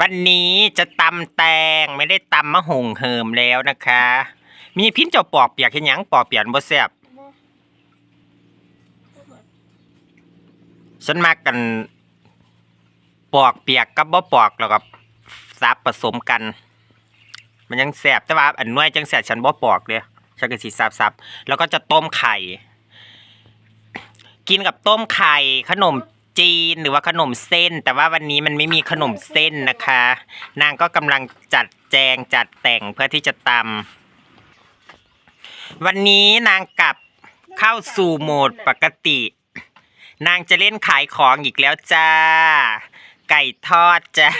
วันนี้จะตำแตงไม่ได้ตำมะหงเหิมแล้วนะคะ มีพิ้นเจ้าปอกเปียกเห็นยังปอกเปียกบ่แซ่บฉันมากันปอกเปียกกับบ่ปอกแล้วก็ซับผสมกัน มันยังแซ่บแต่ว่าอันน้วยจังแซ่บฉันบ่ปอกเด้อฉันก็สิซับๆแล้วก็จะต้มไข่ กินกับต้มไข่ขนม จีนหรือว่าขนมเส้น แต่ว่าวันนี้มันไม่มีขนมเส้นนะคะ นางก็กำลังจัดแจงจัดแต่งเพื่อที่จะตำวันนี้นางกลับเข้าสู่โหมดปกติ นางจะเล่นขายของอีกแล้วจ้า ไก่ทอดจ้า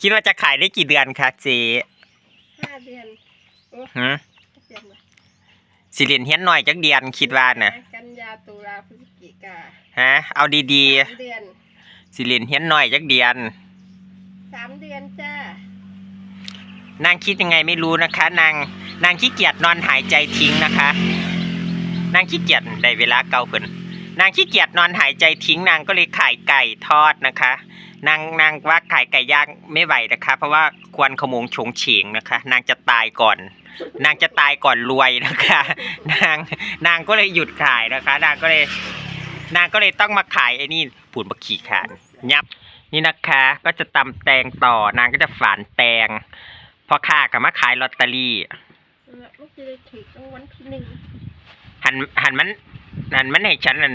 คิดว่าจะขายได้กี่เดือนคะเจ๊ห้าเดือนโอ้หืมเดือนละสิเรียนเฮียนหน่อยจักเดือนคิดว่าน่ะกันยาตุลาพฤศ จิกาฮะเอาดีสามเดือนๆสิเรียนเฮียนหน่อยจักเดือนสามเดือนจ้านางคิดยังไงไม่รู้นะคะ นางนางขี้เกียจนอนหายใจทิ้งนะคะ นางขี้เกียจได้เวลาเก่าเพิ่นนางขี้เกียจนอนหายใจทิ้ง นางก็เลยขายไก่ทอดนะคะ นางนางว่าขายไก่ย่างไม่ไหวนะคะ เพราะว่าควรขโมงชงเฉงนะคะ นางจะตายก่อน นางจะตายก่อนรวยนะคะ นางนางก็เลยหยุดขายนะคะ นางก็เลย นางก็เลยต้องมาขายไอ้นี่ปูนบักขี่ขานยับ นี่นะคะ ก็จะตำแตงต่อนางก็จะฝานแตงพอค้ากับมาขายลอตเตอรี่แล้วมันจะได้ถึงรางวัลที่หนึ่งหันหันมันหันมันให้ฉันนั่น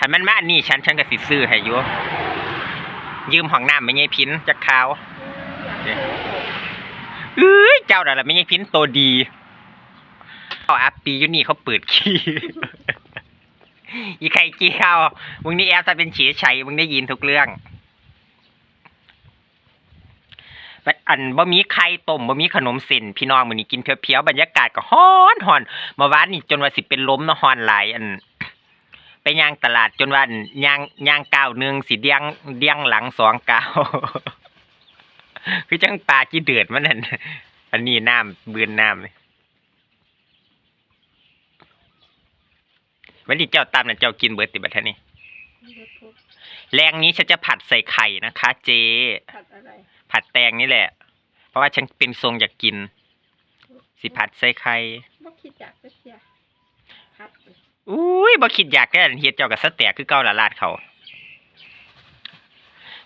หันมันมาอันนี้ฉันฉันก็สิซื้อให้อยู่ยืมห้องน้ำไม่ใช่พินจากขาวอยากโชว์ผมเอ้ยเจ้าน่ะล่ะไม่ใช่พินตัวดีเอาอัปปีอยู่นี่เขาเปิดขี้ อีไข่เจียวมึงนี่แอบถ้าเป็นเฉียชัยมึงได้ยินทุกเรื่องบัดอันบ่มีไข่ต้มบ่มีขนมเส้นพี่น้องมื้อนี้กินเพียวๆบรรยากาศก็ฮ้อนฮ้อนเมื่อวานนี่จนว่าสิเป็นลมเนาะฮ้อนหลายอัน ไปย่างตลาดจนว่าอันย่างย่างก้าวหนึงสิเดียงเดียงหลังสองก้าวคือจังปลาจีเดือดมันนั่นอันนี้น้ำเบือนน้ำเลย วันนี้เจ้าตามน่ะเจ้ากินเบิร์ติบัตท่านี่เบิดพบแรงนี้ฉันจะผัดใส่ไข่นะคะ เจ ผัดอะไร ผัดแตงนี่แหละ เพราะว่าฉันเป็นทรงอยากกิน สิผัดใส่ไข่บ่คิดอยากจะเสียผัดอุ้ยบ่คิดอยากได้อันเฮ็ดเจ้ากับสแต็กคือเก่าละลาดเขา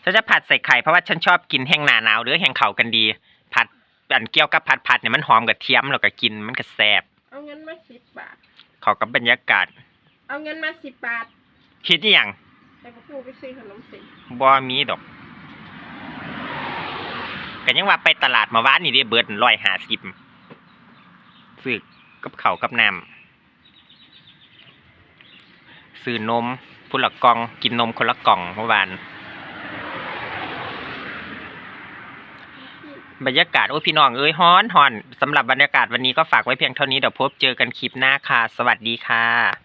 ฉันจะผัดใส่ไข่เพราะว่าฉันชอบกินแห้งหนาหนาวหรือแห้งเขากันดี ผัดอันเกี่ยวกับผัดผัดเนี่ยมันหอมกับเทียมแล้วก็กินมันก็แซ่บเอาเงินมาสิบบาทเข้ากับบรรยากาศ เอาเงินมาสิบบาทคิดอหย่างแต่พวกกูไปซื้อขนมเส้นบ่มีดอกก็ยังว่าไปตลาดมาว่านนี่ได้เบิดร้อยห้าสิบซื้อกับเขาวกับน้ำซื้อนมพุละกล่อง กินนมคนละกล่องเมื่อวาน บรรยากาศ โอ้ยพี่น้องเอ้ยฮ้อนฮ้อนสำหรับบรรยากาศวันนี้ก็ฝากไว้เพียงเท่านี้เดี๋ยวพบเจอกันคลิปหน้าค่ะ สวัสดีค่ะ